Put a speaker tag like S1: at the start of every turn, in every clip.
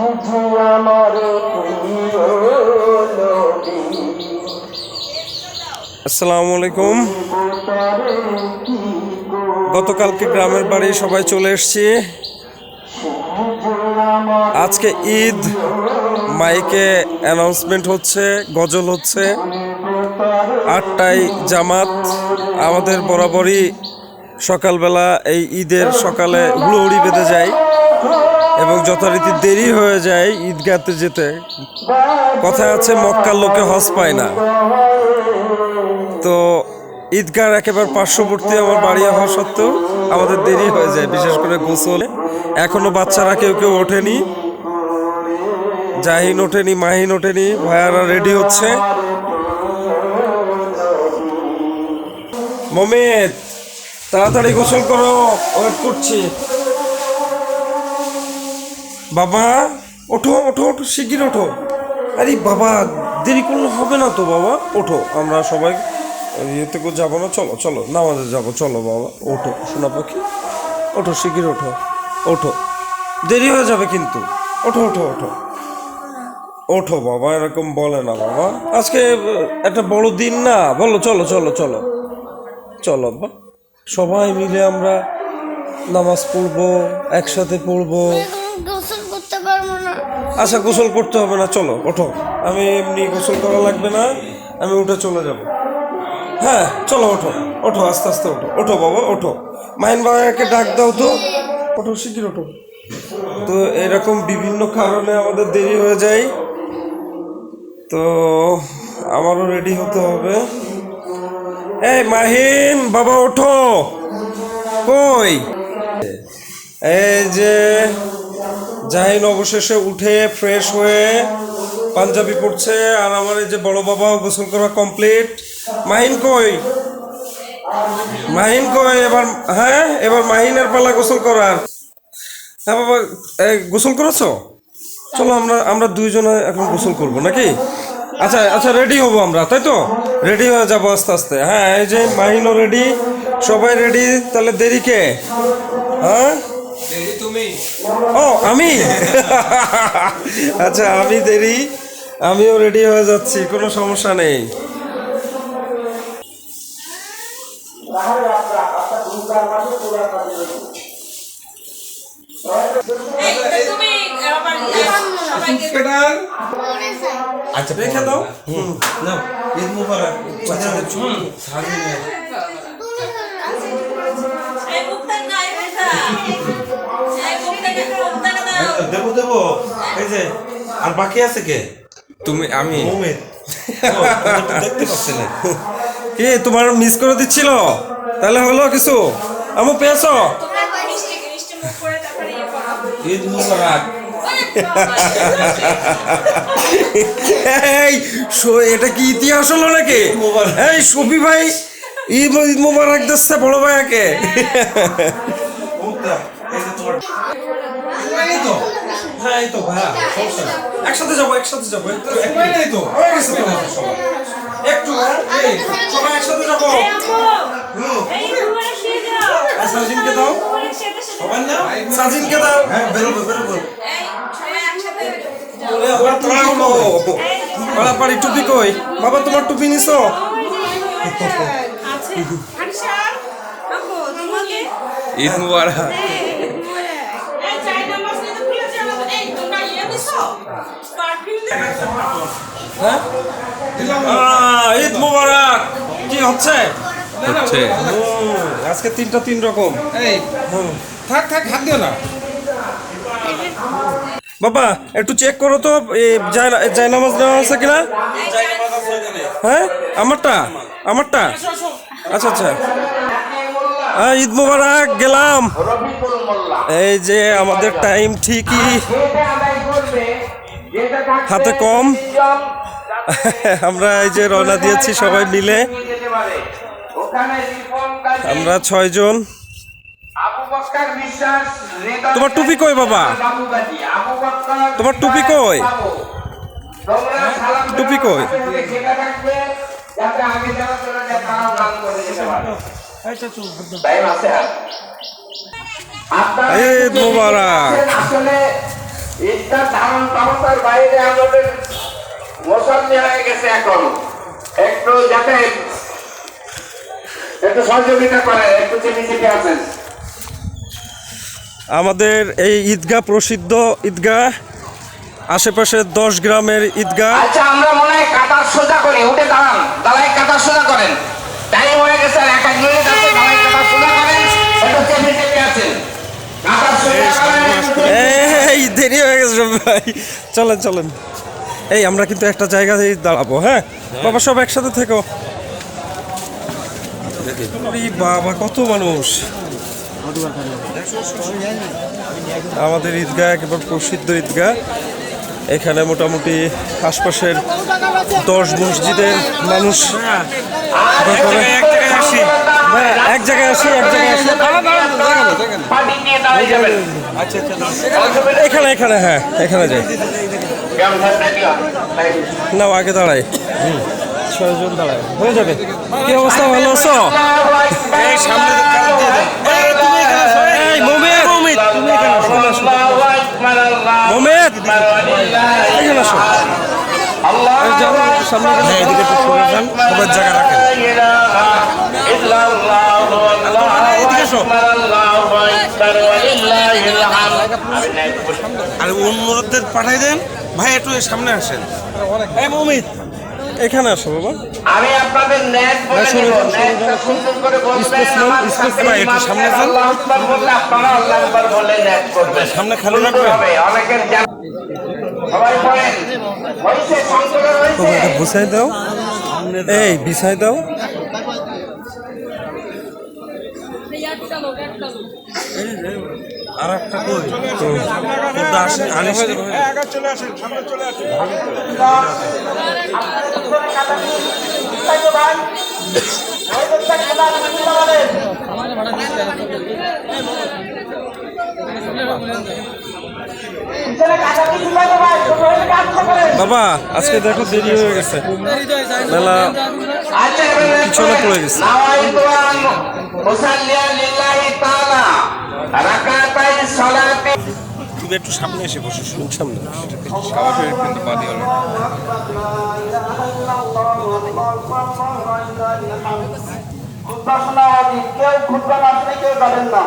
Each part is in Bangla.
S1: শুধু আমার
S2: আসসালামু আলাইকুম। গতকালকে গ্রামের বাড়ি সবাই চলে এসেছি। আজকে ঈদ, মাইকে অ্যানাউন্সমেন্ট হচ্ছে, গজল হচ্ছে, আটটায় জামাত, আমাদের বরাবরই সকালবেলা এই ঈদের সকালে হুড়োহুড়ি বেঁধে যায়। এবং যথারীতি দেরি হয়ে যায় ঈদগাতে যেতে। কথা আছে, মক্কার লোকে হজ পায় না। তো ঈদগাহ একেবারে পার্শ্ববর্তী আমার বাড়ি হওয়া সত্ত্বেও আমাদের দেরি হয়ে যায়, বিশেষ করে গোসলে। এখনও বাচ্চারা কেউ কেউ ওঠেনি। জাহিন ওঠেনি, মাহিন ওঠেনি, ভাইয়ারা রেডি হচ্ছে। মমিত তাড়াতাড়ি গোসল করো, ওয়েট করছি। বাবা, ওঠো ওঠো ওঠো শিগগির ওঠো। আরে বাবা, দেরি করলে হবে না তো বাবা? ওঠো, আমরা সবাই ইয়েতে করে যাব না, চলো চলো, নামাজে যাব, চলো বাবা, ওঠো, সোনা পাখি। ওঠো শিগগির ওঠো ওঠো। দেরি হয়ে যাবে কিন্তু। ওঠো ওঠো ওঠো। ওঠো বাবা, এরকম বলে না বাবা। আজকে একটা বড় দিন না? বলো, চলো চলো চলো। চলো বা সবাই মিলে আমরা নামাজ পড়ব, একসাথে পড়ব। আচ্ছা গোসল করতে হবে না, চলো, ওঠো। আমি এমনি গোসল করা লাগবে না, আমি উঠে চলে যাব। হ্যাঁ চলো, ওঠো ওঠো, আস্তে আস্তে ওঠো। ওঠো, বাবা, ওঠো। মাহিন বাবাকে ডাক দাও তো। ওঠো, শিগগির ওঠো। তো এরকম বিভিন্ন কারণে আমাদের দেরি হয়ে যায়। তো আমারও রেডি হতে হবে। এই মাহিন, বাবা, ওঠো। কই? এই যে জাহিন অবশেষে উঠে ফ্রেশ হয়ে পাঞ্জাবি পড়ছে আর আমার এই যে বড় বাবা গোসল করা কমপ্লিট মাহিন কই? মাহিন কই? এবার হ্যাঁ এবার মাহিনের পালা গোসল করার। হ্যাঁ বাবা গোসল করেছ? চলো আমরা আমরা দুইজনে এখন গোসল করব, নাকি? আচ্ছা আচ্ছা রেডি হব আমরা, তাই তো? রেডি হয়ে যাব আস্তে আস্তে। হ্যাঁ এই যে মাহিনও রেডি সবাই রেডি তাহলে দেরি কে? হ্যাঁ ও আমি? আচ্ছা আমি দেরি। আমিও রেডি হয়ে যাচ্ছি কোনো সমস্যা নেই।
S3: তুমি
S2: আচ্ছা রেখে দাও।
S4: নাও ঈদ মুবারক।
S3: এই
S4: দেবো দেবো। এই যে আর বাকি আছে কে?
S2: তুমি আমি।
S4: দেখতে পাচ্ছি না।
S2: কি তোমার মিস করে দিচ্ছিল? তাহলে হলো কিছু? আমি পেয়েছ?
S4: ঈদ মুবারক।
S2: এই এটা কি ইতিহাস হলো নাকি। এই সফি ভাই ঈদ মুবারক দিচ্ছে বড় ভাইয়াকে।
S4: তো? হ্যাঁ এই তো ভাইয়া
S2: একসাথে যাব একসাথে যাব। একটু
S4: সময় তো?
S2: হয়ে গেছে তো একটু? সবাই একসাথে যাব। সাজিনকে দাও।
S4: না
S2: সাজিনকে দাও।
S4: হ্যাঁ বেরোবো বেরোবো।
S3: এই সবাই একসাথে যাও।
S2: ওরে আবার তোরা হলো পাড়াপাড়ি টুপি কই? বাবা তোমার টুপি নিছো? ঈদ মুবারক ঈদ মুবারক। কি হচ্ছে? হচ্ছে। আজকে তিনটা তিন রকম।
S4: এই থাক থাক হাত দিও না।
S2: বাবা একটু চেক করো তো জায়নামাজ নেওয়া আছে কিনা? হ্যাঁ? আমারটা? আমারটা? আচ্ছা আচ্ছা। হ্যাঁ ঈদ মুবারক গেলাম। এই যে আমাদের টাইম ঠিকই। হাতে কম। আমরা এই যে রওনা দিয়েছি সবাই মিলে। আমরা ছয়জন
S1: তোমার টুপি কই বাবা?
S2: তোমার টুপি কই? টুপি কই? মুবারক।
S1: ধারণ ক্ষমতার বাইরে আমাদের হয়ে গেছে এখন। একটু যাতে একটু সহযোগিতা করে একটু আছেন।
S2: আমাদের এই ঈদগাহ প্রসিদ্ধ ঈদগাহ আশেপাশের দশ গ্রামের ঈদগাহ।
S1: আচ্ছা আমরা মনে হয় কাতার সোজা করি। উঠে দাঁড়ান। দাঁড়াই কাতার সোজা করেন। টাইম হয়ে গেছে এক এক মিনিট আছে দাঁড়াই কাতার সোজা করেন। একটু চেপে চেপে আছেন কাতার সোজা করেন একটু চেপে-
S2: এই দেরি হয়ে গেছে সব ভাই। চলেন চলেন। এই আমরা কিন্তু একটা জায়গাতেই দাঁড়াবো হ্যাঁ? বাবা সব একসাথে থেকো। বাবা কত মানুষ। আমাদের ঈদগাহ একেবারে প্রসিদ্ধ ঈদগাহ। এখানে মোটামুটি আশপাশের দশ মসজিদের মানুষ। হ্যাঁ, এক জায়গায় আসি এক জায়গায় আসি।
S1: পার্টি নিয়ে
S2: এখানে এখানে হ্যাঁ এখানে যাই। না আগে দাঁড়াই। ছয়জন দাঁড়ায়। হয়ে যাবে। কি অবস্থা ভালো আছো?
S1: এই সামনে
S2: এই মোমেদ মোমেদ তুমি এখানে আসো মোমেদ এখানে আসো এই যাও, সামনে গেলে- হ্যাঁ, এদিকে একটু সরে যান, সবার জায়গা রাখেন। এসো।
S4: আর অন্যদের পাঠাই দেন। ভাই একটু সামনে আসেন। এই মমিত
S2: এখানে আসো বাবা।
S1: আমি আপনাদের নেট বলে
S2: হ্যাঁ,
S1: দিব। সুন্দর করে বলবেন আমার
S4: সামনে
S1: সাহেব
S4: যান।
S1: আকবার বললে আপনারা আল্লাহু আকবার বলে নেট করবেন।
S4: সামনে খেলো রাখবেন।
S1: অনেকের সবাই সংকলন
S2: এটা দাও। এই বিছাই দাও।
S4: আর একটা কই আসে আনিস
S2: বাবা, আজকে দেখো দেরি হয়ে গেছে। মেলা পিছনে পড়ে গেছে।
S4: তুমি একটু সামনে এসে বসে শুনছাম
S2: সামনে
S1: খুতবা শোনা উচিত কেউ খুতবা না শুনে কেউ যাবেন না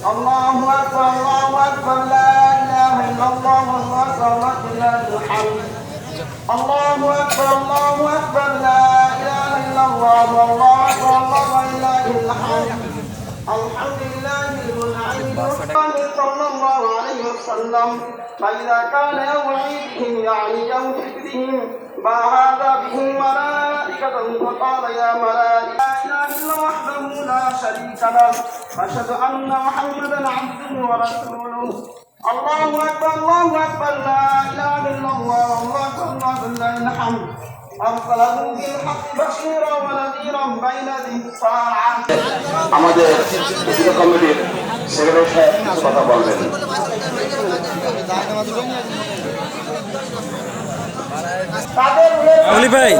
S1: الله أكبر الله أكبر لا إله إلا الله والله أكبر ولله الحمد الله أكبر الله أكبر لا إله إلا الله والله أكبر الله ولله الحمد الحمد لله المنعم صلى الله عليه وسلم. فإذا كان يوم عيدهم يعني يوم فطرهم ما هذا بهم ملائكة فقال يا ملائكة لا إله إلا وحده لا شريك له أشهد أن محمدا عبده ورسوله الله أكبر الله أكبر لا إله إلا الله والله أكبر الله لله الحمد أرسله بالحق بشيرا ونذيرا بين ذي الساعة
S5: আমাদের কৃষি কমিটির সেক্রেটারি সাহেব কিছু কথা বলবেন
S1: তাদের
S2: অলি ভাই,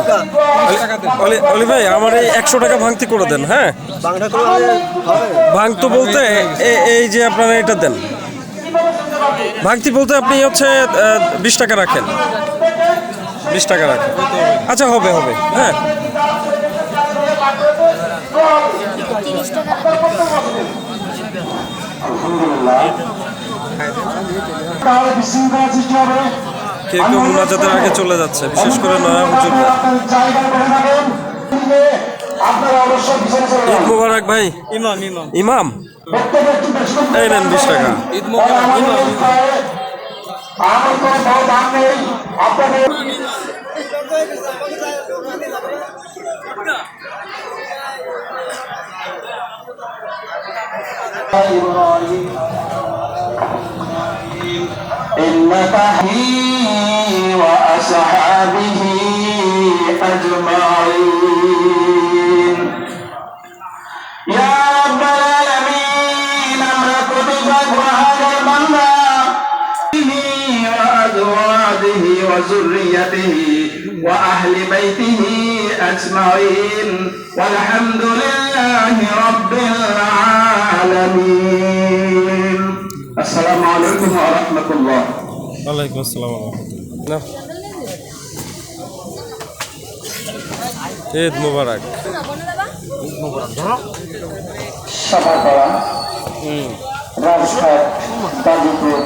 S2: অলি- ভাই, আমার এই একশো টাকা ভাঙতি করে দেন হ্যাঁ? ভাঙতো বলতে এই যে আপনারা এটা দেন। ভাঙতি বলতে আপনি হচ্ছে বিশ টাকা রাখেন। বিশ টাকা রাখেন। আচ্ছা হবে হবে হ্যাঁ।
S5: হবে।
S2: কেউ কেউ মোনাজাতের আগে চলে যাচ্ছে বিশেষ করে নয়া হুজুর
S5: আপনার জায়গায় বসে থাকেন আপনারা অবশ্যই পিছনে চলে
S2: ঈদ মুবারক ভাই। ইমাম ইমাম।
S5: করে
S2: এই নেন বিশ টাকা।
S5: কোনো বড় দাম وملكه وأصحابه أجمعين. يا رب العالمين أمرك بفضل هذا المنبر.
S6: وأزواجه وذريته وأهل بيته أجمعين. والحمد لله رب العالمين. السلام عليكم ورحمة الله.
S2: ওয়ালাইকুম আসসালাম রাহমাতুল্লাহ। নাও। ঈদ মুবারক।
S5: সাপাপাড়া রাজঘাট গাজীপুর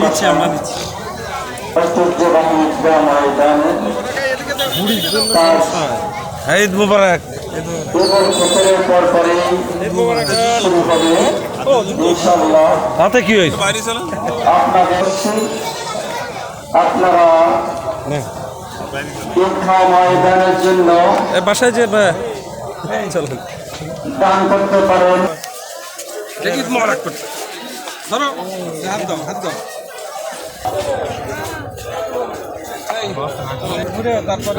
S2: নিচ্ছি আমরা নিচ্ছি হ্যাঁ ঈদ মুবারক। ঈদ মুবারক। হাতে কি হয়েছে?
S5: আপনারা ময়দানের জন্য
S2: এ বাসায় যে না চলো।
S5: দান করতে পারেন।
S2: ধরো। হাত দাও হাত দাও।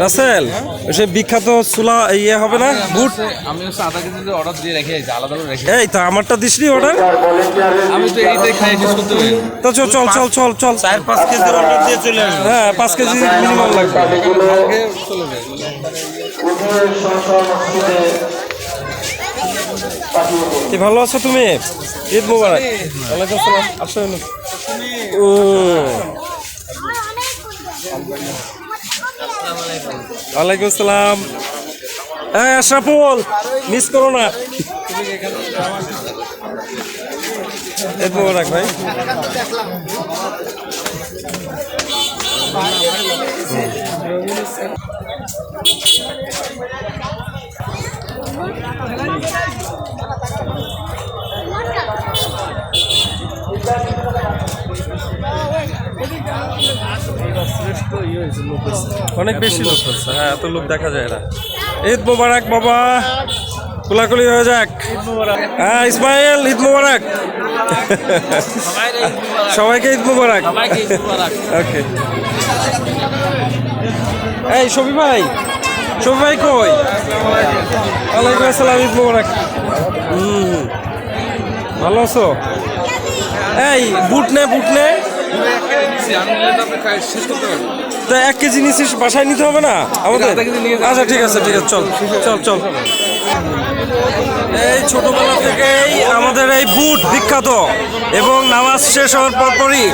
S2: রাসেল সে বিখ্যাত সুলা ইয়ে হবে না? বুট?
S4: আমি হচ্ছে আধা কেজি অর্ডার দিয়ে রেখে আছি আলাদা করে রেখে
S2: এই তো আমারটা দিসনি অর্ডার
S4: আমি তো এইটাই খাই শেষ করতে পারি
S2: তো চল চল চল চল চল। চার পাঁচ কেজি অর্ডার দিয়ে চলে আসবে। হ্যাঁ পাঁচ কেজি মিনিমাম লাগবে।
S4: চলে
S5: দিন
S2: কি ভালো আছো তুমি? ঈদ মুবারক। ওয়ালাইকুম আসসালাম। আসো এনে। ওয়ালাইকুম আসসালাম। হ্যাঁ আশরাফুল মিস করো না। মুবারক ভাই। অনেক বেশি লোক হচ্ছে হ্যাঁ এত লোক দেখা যায় না। ঈদ মুবারক বাবা, কোলাকুলি হয়ে যাক। হ্যাঁ ইসমাইল, ঈদ মুবারক। সবাইকে ঈদ মুবারক। ওকে। এই, শফি ভাই শফি ভাই কই? ওয়ালাইকুম আসসালাম, ঈদ মুবারক। হুম। ভালো আছো? এই, বুট নে বুট নে।
S4: তো শেষ করতে
S2: এক কেজি নিচ্ছিস বাসায় নিতে হবে না? আমাদের। আচ্ছা ঠিক আছে ঠিক আছে চল চল চল। এই ছোটবেলা থেকেই আমাদের এই বুট বিখ্যাত এবং নামাজ শেষ হওয়ার পরপরই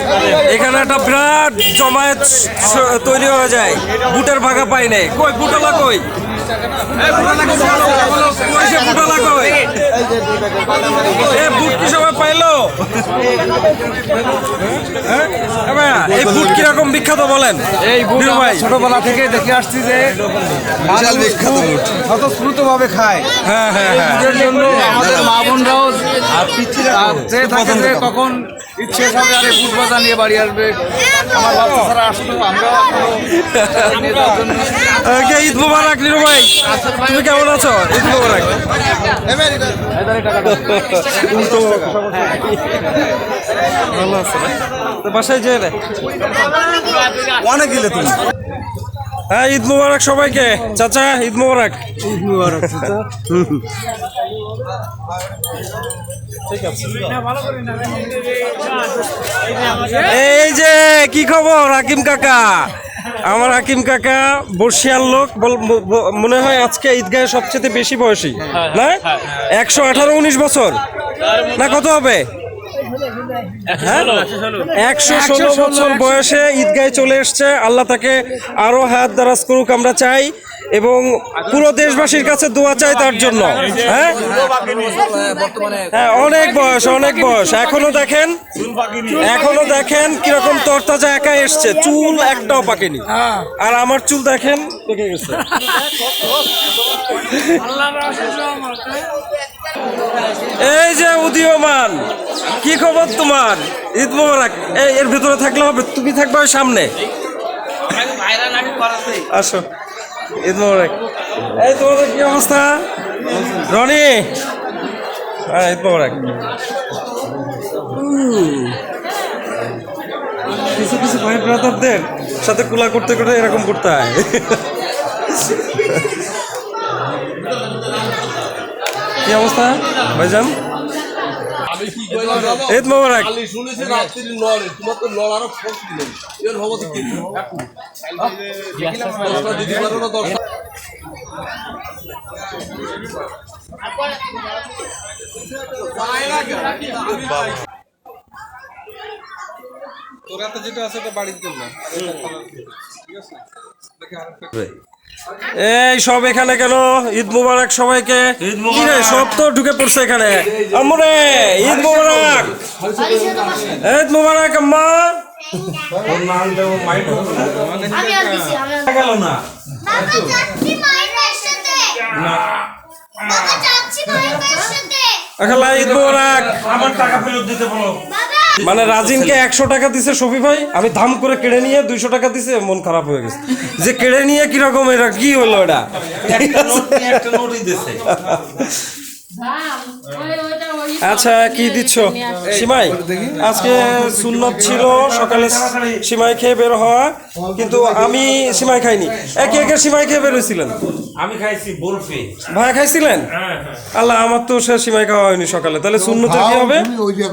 S2: এখানে একটা বিরাট জমায়েত তৈরি হয়ে যায়। বুটের ভাগা পাই নাই। কই বুটলা কই? এই বুট কীরকম বিখ্যাত বলেন
S4: এই বুট
S2: ভাই
S4: ছোটবেলা থেকে দেখে আসছি যে বিশাল বিখ্যাত বুট স্বতঃস্ফূর্ত ভাবে খায়
S2: হ্যাঁ হ্যাঁ হ্যাঁ
S4: জন্য আমাদের মা বোনরাও যে থাকে যে কখন ইচ্ছে হবে আরে বুট বাজা নিয়ে বাড়ি আসবে আমার বাচ্চা ছাড়া আসতো আমরা নিয়ে যাওয়ার জন্য
S2: ওকে ঈদ মুবারক নিরু ভাই? তুমি কেমন আছো? ঈদ মুবারক। ভালো আছে? তো বাসায় যে
S4: অনেক গেলে তুমি।
S2: হ্যাঁ ঈদ মুবারক সবাইকে। চাচা ঈদ মুবারক। ঈদ মুবারক এই যে কি খবর হাকিম কাকা? আমার হাকিম কাকা বর্ষিয়ার লোক মনে হয় আজকে ঈদগাহে সবচেয়ে বেশি বয়সী না? একশো আঠারো উনিশ বছর। না কত হবে? হ্যাঁ? একশো ষোলো। বছর বয়সে ঈদগাহে চলে এসছে। আল্লাহ তাকে আরও হায়াত দারাজ করুক আমরা চাই। এবং পুরো দেশবাসীর কাছে দোয়া চাই তার জন্য। হ্যাঁ? হ্যাঁ অনেক বয়স অনেক বয়স। এখনও দেখেন এখনও দেখেন কীরকম তরতাজা একা এসছে। চুল একটাও পাকেনি। আর আমার চুল দেখেন পেকে গেছে। এই যে উদীয়মান, কি খবর তোমার? ঈদ মোবারক। এই, এর ভিতরে থাকলে হবে, তুমি থাকবে সামনে। আসো, ঈদ মোবারক। এই, তোমাদের কি অবস্থা? রনি? হ্যাঁ ঈদ মোবারক। কিছু কিছু ভাই ব্রাদারদের সাথে কুলা করতে করতে এরকম করতে হয়। কি অবস্থা? ভাইজান? ঈদ মোবারক।
S4: তোরা তো যেটা আছে বাড়িতে না
S2: এই সব এখানে কেন? ঈদ মুবারক সবাইকে। কি রে সব তো ঢুকে পড়ছে এখানে। আমরে ঈদ মুবারক। ঈদ মুবারক আম্মা। আখালা ঈদ মুবারক।
S7: আমার টাকা ফেরত দিতে বলো।
S2: মানে রাজিনকে একশো টাকা দিছে শফি ভাই আমি দাম করে কেড়ে নিয়ে দুইশো টাকা দিছে মন খারাপ হয়ে গেছে। যে কেড়ে নিয়ে কীরকম এটা কি হলো এটা? আচ্ছা কি দিচ্ছ? সিমাই আজকে সুন্নত ছিল সকালে সিমাই খেয়ে বের হওয়া কিন্তু আমি সিমাই খাইনি। একে একে সিমাই খেয়ে বের হয়েছিলেন
S7: আমি খাইছি বরফি।
S2: ভাই খাইছিলেন? আল্লাহ আমার তো সে সিমাই খাওয়া হয়নি সকালে। তাহলে সুন্নত কি হবে?
S8: তুমি ওই যে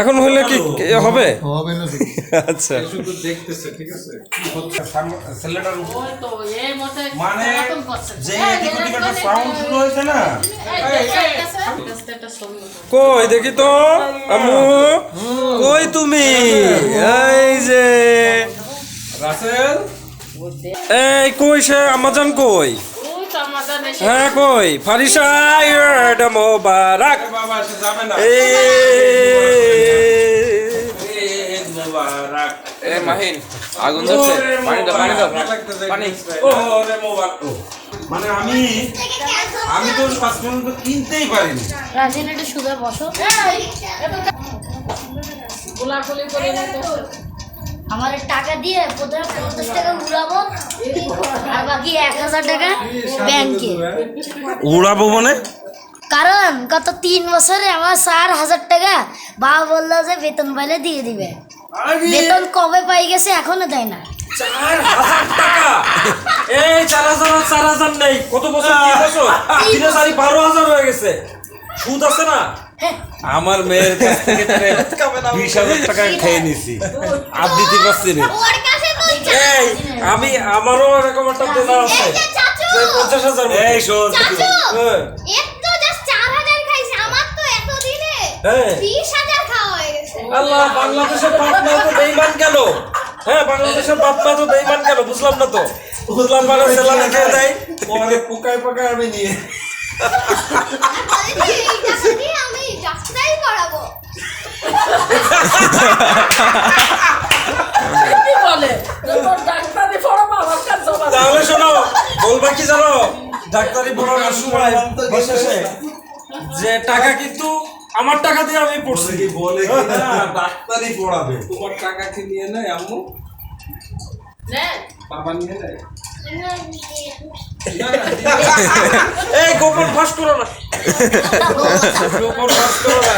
S8: এখন
S2: হইলে কি হবে?
S8: হবে না
S2: আচ্ছা।
S4: শুধু দেখতেছে ঠিক আছে?
S7: ছেলেটার উপর।
S3: তো এই মতে
S7: মানে যে সাউন্ড শুরু হয়েছে না?
S2: কই দেখি তো আম্মু। কই তুমি? এই যে।
S4: রাসেল?
S2: এই কই সে? আমাজন কই? হ্যাঁ কই? ফারিসা এটা মোবারক।
S7: মোবারক।
S4: এ মাহিন আগুন ধরছে। পানি দাও পানি দাও। পানি।
S7: ওরে মোবারক। ও, মানে আমি আমি তো ফার্স্ট পর্যন্ত কিনতেই পারিনি।
S9: রাজিন একটু শুয়ে বসো।
S3: গোলাগুলি করে
S9: আমার টাকা দিয়ে প্রথমে পঞ্চাশ টাকা উড়াবো আর বাকি এক হাজার টাকা ব্যাংকে।
S7: উড়াবো মানে?
S9: কারণ গত তিন বছরে আমার চার হাজার টাকা বাবা বলল যে বেতন পাইলে দিয়ে দিবে। বেতন কবে পাই গেছে এখনও দেয় না।
S2: চার হাজার টাকা। এই চার হাজার চার হাজার নেই। কত বছর? তিন বছর? তিন হাজারই বারো হাজার হয়ে গেছে। সুদ আছে না?
S7: আমার মেয়ের কাছ থেকে বিশ হাজার টাকা খেয়ে নিছি। আর দিতে পারছি না।
S2: এই আমি আমারও এরকম একটা দেনা আছে। পঞ্চাশ হাজার।
S7: এই শোন
S2: হ্যাঁ,
S9: হাজার খাইছে। আমার তো এত দিনে
S2: হ্যাঁ।
S9: হয়ে
S2: আল্লাহ তো বেইমান কেন? হ্যাঁ বাংলাদেশের বাপ মা তো বেইমান কেন? বুঝলাম না তো। বুঝলাম মানে সেলানি খেয়ে দেয়।
S4: পরে পোকায় পোকায় আমি নিয়ে।
S9: আমি ডাক্তারি করাবো।
S2: তাহলে শোনো বলবা কি জানো? ডাক্তারি পড়ার সময় যে টাকা কিন্তু আমার টাকা দিয়ে আমি পড়ছি।
S7: বলে কি না? ডাক্তারি পড়াবে।
S4: তোমার টাকা কি নিয়ে নেয় আম্মু?
S3: নে,
S4: বাবা নিয়ে নেয়?
S2: এই গোপন ফাঁস করো না। গোপন ফাঁস করো না।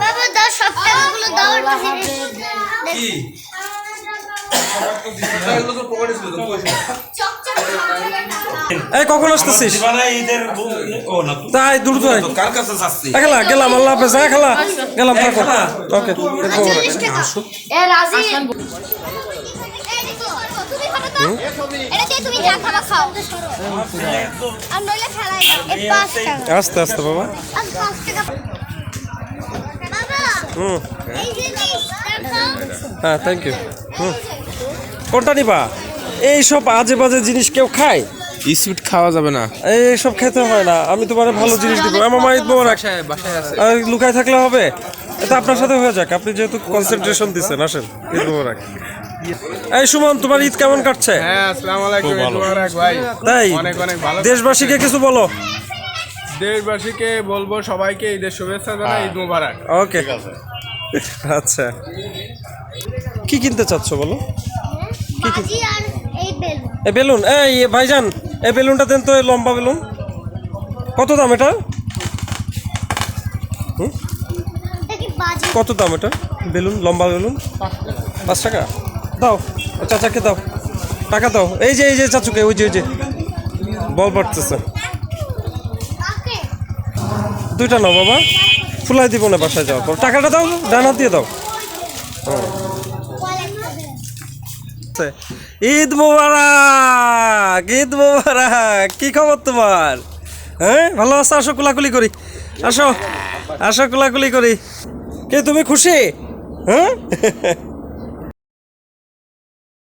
S9: বাবা দাও সব টাকাগুলো দাও
S2: কি? এই কখন আসতেছিস?
S7: তুই
S2: খেলা গেলাম আল্লাহ হাফেজ হ্যাঁ খেলা। গেলাম থাকো ওকে আস্তে আস্তে বাবা। হুম। হ্যাঁ থ্যাংক ইউ হুম। কোনটা নিবা। এইসব আজে বাজে জিনিস কেউ খায়?
S4: স্পিড খাওয়া যাবে না।
S2: এইসব খেতে হয় না। আমি তোমার ভালো জিনিস দিব। আমার মা ঈদ মোবারক
S4: বাসায় বাসায় আছে।
S2: আর লুকায় থাকলে হবে? এটা আপনার সাথে হয়ে যাক। আপনি যেহেতু কনসেন্ট্রেশন দিচ্ছেন আসেন। ঈদ মোবারক এই সুমন তোমার ঈদ কেমন কাটছে?
S4: হ্যাঁ আসসালামু আলাইকুম ঈদ মুবারক ভাই।
S2: তাই?
S4: অনেক অনেক ভালো
S2: দেশবাসীকে কিছু বলো।
S4: দেশবাসীকে বলব সবাইকে ঈদের শুভেচ্ছা জানাই ঈদ মুবারক।
S2: ওকে। আচ্ছা। কি কিনতে চাচ্ছ বলো?
S9: আর
S2: এ বেলুন। এই এ ভাইজান এই বেলুনটা দেন তো এই লম্বা বেলুন। কত দাম এটা?
S9: কি
S2: কত দাম এটা? বেলুন লম্বা বেলুন? পাঁচ টাকা। দাও ও চাচাকে দাও টাকা দাও। এই যে এই যে চাচুকে ওই যে ওই যে। বল পড়তেছে দুইটা নাও বাবা। ফুলাই দিব না বাসায় যাওয়ার পর। টাকাটা দাও ডান হাত দিয়ে দাও। আছে। ঈদ মোবারক ঈদ মোবারক। কি খবর তোমার? হ্যাঁ ভালো আছো? আসো কোলাকুলি করি। আসো আসো কোলাকুলি করি। কে, তুমি খুশি? হ্যাঁ?